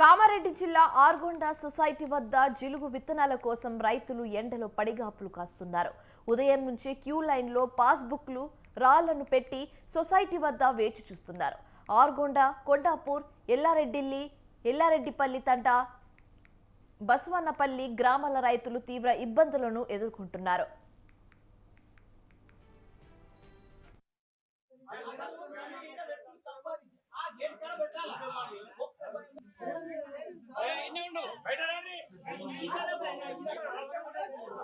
కామారెడ్డి జిల్లా ఆర్గొండ సొసైటీ వద్ద జిలుగు విత్తనాల కోసం రైతులు ఎండలో పడిగాపులు కాస్తున్నారు. ఉదయం నుంచి క్యూ లైన్లో పాస్బుక్లు రాళ్ళను పెట్టి సొసైటీ వద్ద వేచి చూస్తున్నారు. ఆర్గొండ కొండాపూర్ ఎల్లారెడ్డిల్లి ఎల్లారెడ్డిపల్లి తంట బసవన్నపల్లి గ్రామాల రైతులు తీవ్ర ఇబ్బందులను ఎదుర్కొంటున్నారు.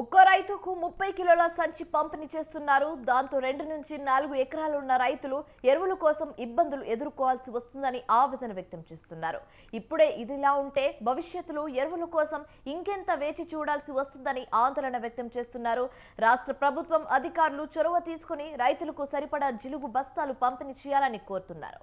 ఒక్కో రైతుకు ముప్పై కిలోల సంచి పంపిణీ చేస్తున్నారు. దాంతో రెండు నుంచి నాలుగు ఎకరాలు ఉన్న రైతులు ఎరువుల కోసం ఇబ్బందులు ఎదుర్కోవాల్సి వస్తుందని ఆవేదన వ్యక్తం చేస్తున్నారు. ఇప్పుడే ఇదిలా ఉంటే భవిష్యత్తులో ఎరువుల కోసం ఇంకెంత వేచి చూడాల్సి వస్తుందని ఆందోళన వ్యక్తం చేస్తున్నారు. రాష్ట్ర ప్రభుత్వం అధికారులు చొరవ తీసుకుని రైతులకు సరిపడా జిలుగు బస్తాలు పంపిణీ చేయాలని కోరుతున్నారు.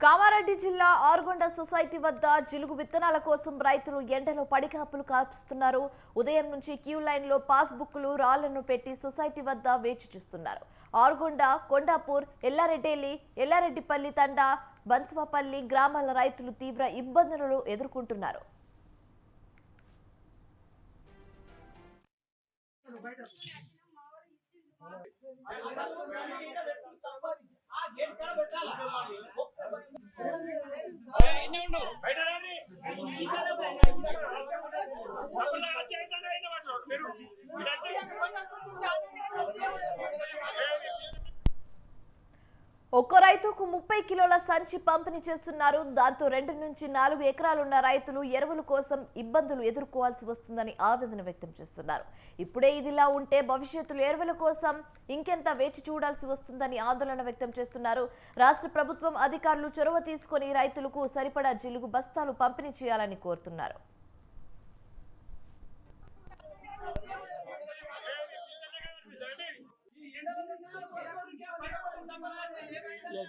కామారెడ్డి జిల్లా ఆరుగొండ సొసైటీ వద్ద జిలుగు విత్తనాల కోసం రైతులు ఎండలో పడికాపులు కాల్పిస్తున్నారు ఉదయం నుంచి క్యూ లైన్లో పాస్బుక్లు రాళ్ళను పెట్టి సొసైటీ వద్ద వేచి చూస్తున్నారు. ఆరుగొండ కొండాపూర్ ఎల్లారెడ్డేలి ఎల్లారెడ్డిపల్లి తండ బన్స్వాపల్లి గ్రామాల రైతులు తీవ్ర ఇబ్బందులను ఎదుర్కొంటున్నారు. ఎన్ని ఒక్కో రైతుకు ముప్పై కిలోల సంచి పంపిణీ చేస్తున్నారు. దాంతో రెండు నుంచి నాలుగు ఎకరాలున్న రైతులు ఎరువుల కోసం ఇబ్బందులు ఎదుర్కోవాల్సి వస్తుందని ఆవేదన వ్యక్తం చేస్తున్నారు. ఇప్పుడే ఇదిలా ఉంటే భవిష్యత్తులో ఎరువుల కోసం ఇంకెంత వేచి చూడాల్సి వస్తుందని ఆందోళన వ్యక్తం చేస్తున్నారు. రాష్ట్ర ప్రభుత్వం అధికారులు చొరవ తీసుకొని రైతులకు సరిపడా జిలుగు బస్తాలు పంపిణీ చేయాలని కోరుతున్నారు.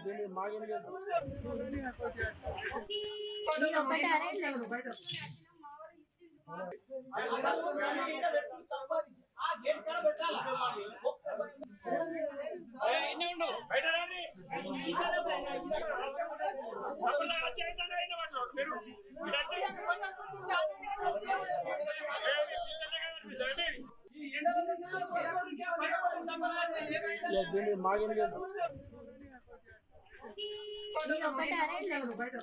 దీన్ని మాగిన తెలుసు ఎన్ని ఉండు బయట రండి. సపరేట్గా